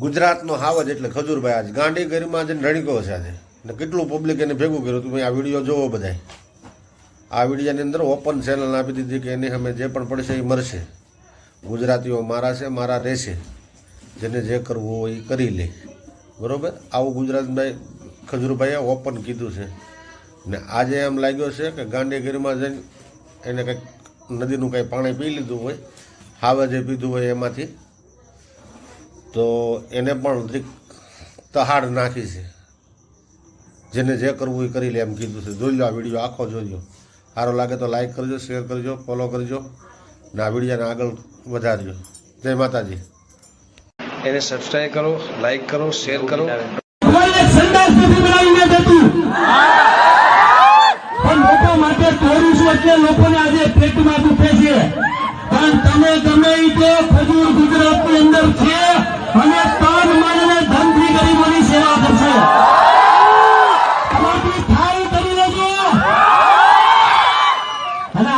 ગુજરાતનો હાવજ એટલે ખજૂરભાઈ આજ ગાંડી ગરીમાં જઈને છે આજે. ને કેટલું પબ્લિક એને ભેગું કર્યું તમે આ વીડિયો જોવો બધાય. આ વિડીયોની અંદર ઓપન ચેનલ આપી દીધી કે એની અમે જે પણ પડશે એ મરશે. ગુજરાતીઓ મારા છે, મારા રહેશે. જેને જે કરવું હોય એ કરી લે. બરાબર? આવું ગુજરાતભાઈ ખજૂરભાઈએ ઓપન કીધું છે. ને આજે એમ લાગ્યો છે કે ગાંધીગીરીમાં જઈને એને કંઈક નદીનું કંઈ પાણી પી લીધું હોય હાવે જે પીધું હોય એમાંથી તો એને પણ દીક તહાડ નાખી છે. જેને જે કરવું એ કરી લે એમ કીધું છે. જોઈ લો આ વીડિયો આખો જોજો. સારો લાગે તો લાઈક કરજો શેર કરજો ફોલો કરજો. ને આ વિડીયોને આગળ વધારજો. જય માતાજી. એને સબસ્ક્રાઇબ કરો લાઈક કરો શેર કરો. કોઈ સંદાસ નથી બનાવીને દેતું પણ લોકો માટે તોડું છું એટલે લોકોને આજે પેટમાં દુખે છે. પણ તમે ગમે તો ખજૂર ગુજરાતની અંદર છે અને તન મનને ધનથી ગરીબોની સેવા કરશે. અને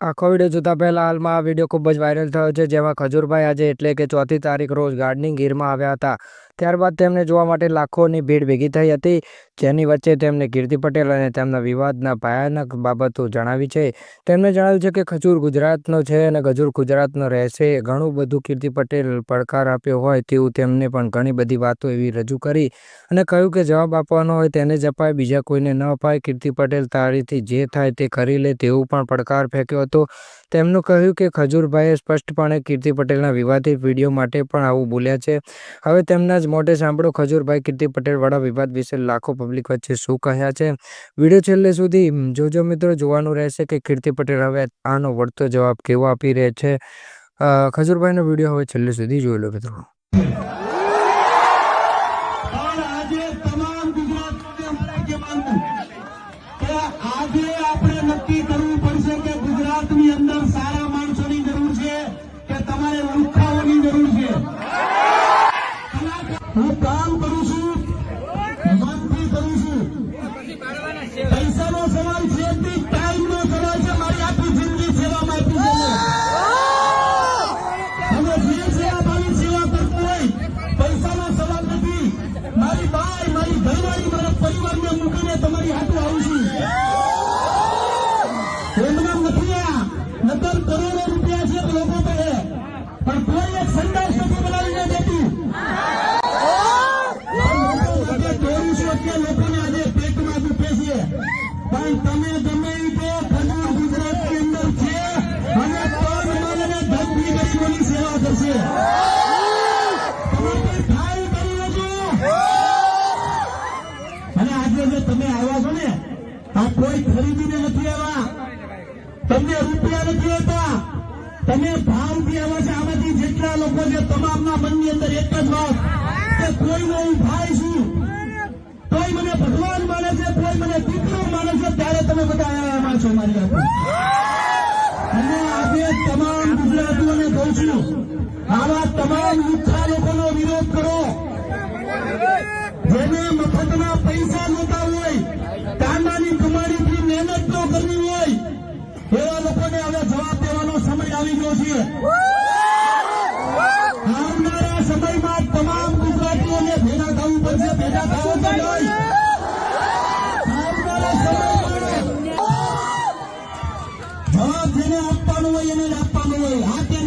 આ વીડિયો જોતા પહેલા હાલમાં આ વીડિયો ખૂબ જ વાયરલ થયો છે, જેમાં ખજૂરભાઈ આજે એટલે કે ચોથી તારીખ રોજ ગાર્ડનિંગ ગીરમાં આવ્યા હતા. ત્યારબાદ તેમને જોવા માટે લાખોની ભીડ ભેગી થઈ હતી, જેની વચ્ચે તેમને કીર્તિ પટેલ અને તેમના વિવાદના ભયાનક બાબતો જણાવી છે. તેમણે જણાવ્યું છે કે ખજૂર ગુજરાતનો છે અને ખજૂર ગુજરાતનો રહેશે. ઘણું બધું કીર્તિ પટેલ પડકાર આપ્યો હોય તેવું તેમને પણ ઘણી બધી વાતો એવી રજૂ કરી અને કહ્યું કે જવાબ આપવાનો હોય તેને જ અપાય, બીજા કોઈને ન અપાય. કીર્તિ પટેલ તારીથી જે થાય તે કરી લે તેવું પણ પડકાર ફેંક્યો હતો. તેમનું કહ્યું કે ખજૂરભાઈએ સ્પષ્ટપણે કીર્તિ પટેલના વિવાદિત વીડિયો માટે પણ આવું બોલ્યા છે. હવે તેમના જ મોઢે સાંભળો ખજૂરભાઈ કીર્તિ પટેલ વાળા વિવાદ વિશે લાખો પબ્લિક વચ્ચે શું કહ્યા છે? વીડિયો છેલ્લે સુધી જોજો મિત્રો જોવાનું રહેશે કે કીર્તિ પટેલ હવે આનો વળતો જવાબ કેવો આપી રહે છે ખજૂરભાઈનો વીડિયો હવે છેલ્લે સુધી જોઈ લો મિત્રો. આજે આપણે નક્કી Vamos, Valencia! ખરીદીને નથી આવ્યા. તમને રૂપિયા નથી આપ્યા તમે ભાવથી આવ્યા છે. આમાંથી જેટલા લોકો છે, તમામના મનની અંદર એક જ વાત કે કોઈ હું ભાઈ છું. કોઈ મને ભગવાન માને છે કોઈ મને દીકરો માને છે, ત્યારે તમે બધા આવ્યા છો મારી આગળ અને આજે તમામ ગુજરાતીઓને કહું છું, આવા તમામ લુખ્ખા લોકોનો વિરોધ કરો. જેને મફતના પૈસા જોતા હવે જવાબ દેવાનો સમય આવી ગયો છે. આવનારા સમયમાં તમામ ગુજરાતીઓને ભેગા થવું પડશે, ભેગા થવું પડશે જવાબ જેને આપવાનો હોય એને જ આપવાનો હોય. ના